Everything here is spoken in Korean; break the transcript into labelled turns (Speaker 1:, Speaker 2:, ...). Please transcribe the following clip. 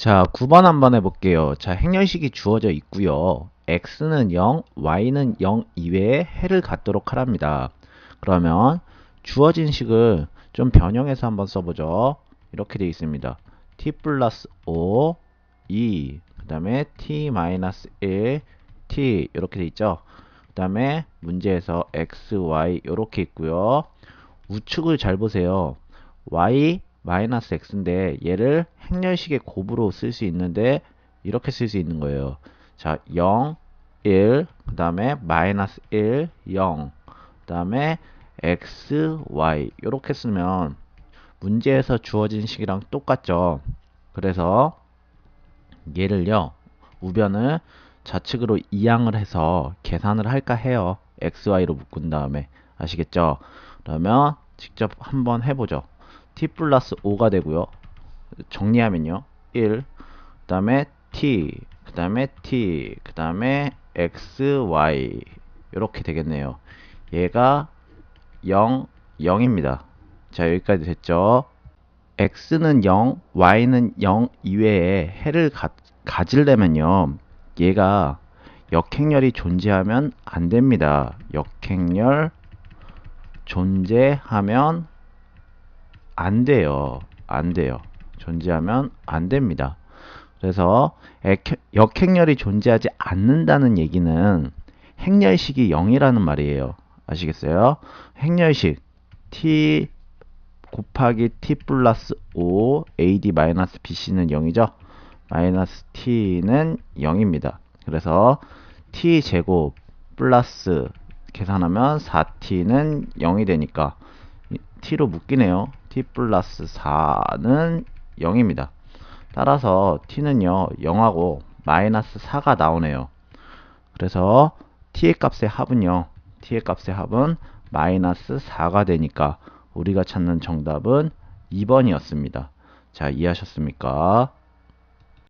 Speaker 1: 자, 9번 한번 해볼게요. 자, 행렬식이 주어져 있고요. x는 0, y는 0 이외에 해를 갖도록 하랍니다. 그러면 주어진 식을 좀 변형해서 한번 써보죠. 이렇게 되어 있습니다. t 플러스 5, 2, 그 다음에 t 마이너스 1, t 이렇게 되어 있죠. 그 다음에 문제에서 x, y 이렇게 있고요. 우측을 잘 보세요. y 마이너스 x인데 얘를 행렬식의 곱으로 쓸 수 있는데 이렇게 쓸 수 있는 거예요. 자, 0, 1, 그 다음에 마이너스 1, 0, 그 다음에 x, y 이렇게 쓰면 문제에서 주어진 식이랑 똑같죠. 그래서 얘를요 우변을 좌측으로 이항을 해서 계산을 할까 해요. x, y로 묶은 다음에 아시겠죠? 그러면 직접 한번 해보죠. T 플러스 5가 되고요. 정리하면요. 1, 그 다음에 t, 그 다음에 t, 그 다음에 x, y 이렇게 되겠네요. 얘가 0, 0입니다. 자 여기까지 됐죠? x는 0, y는 0 이외에 해를 가, 가지려면요. 얘가 역행렬이 존재하면 안 됩니다. 역행렬 존재하면 안 돼요. 안 돼요. 존재하면 안 됩니다. 그래서 역행렬이 존재하지 않는다는 얘기는 행렬식이 0이라는 말이에요. 아시겠어요? 행렬식 t 곱하기 t 플러스 5 ad 마이너스 bc는 0이죠. 마이너스 t는 0입니다. 그래서 t 제곱 플러스 계산하면 4t는 0이 되니까 t로 묶이네요. T 플러스 4는 0입니다. 따라서 t는요 0하고 마이너스 4가 나오네요. 그래서 t의 값의 합은요 t의 값의 합은 마이너스 4가 되니까 우리가 찾는 정답은 2번이었습니다. 자 이해하셨습니까?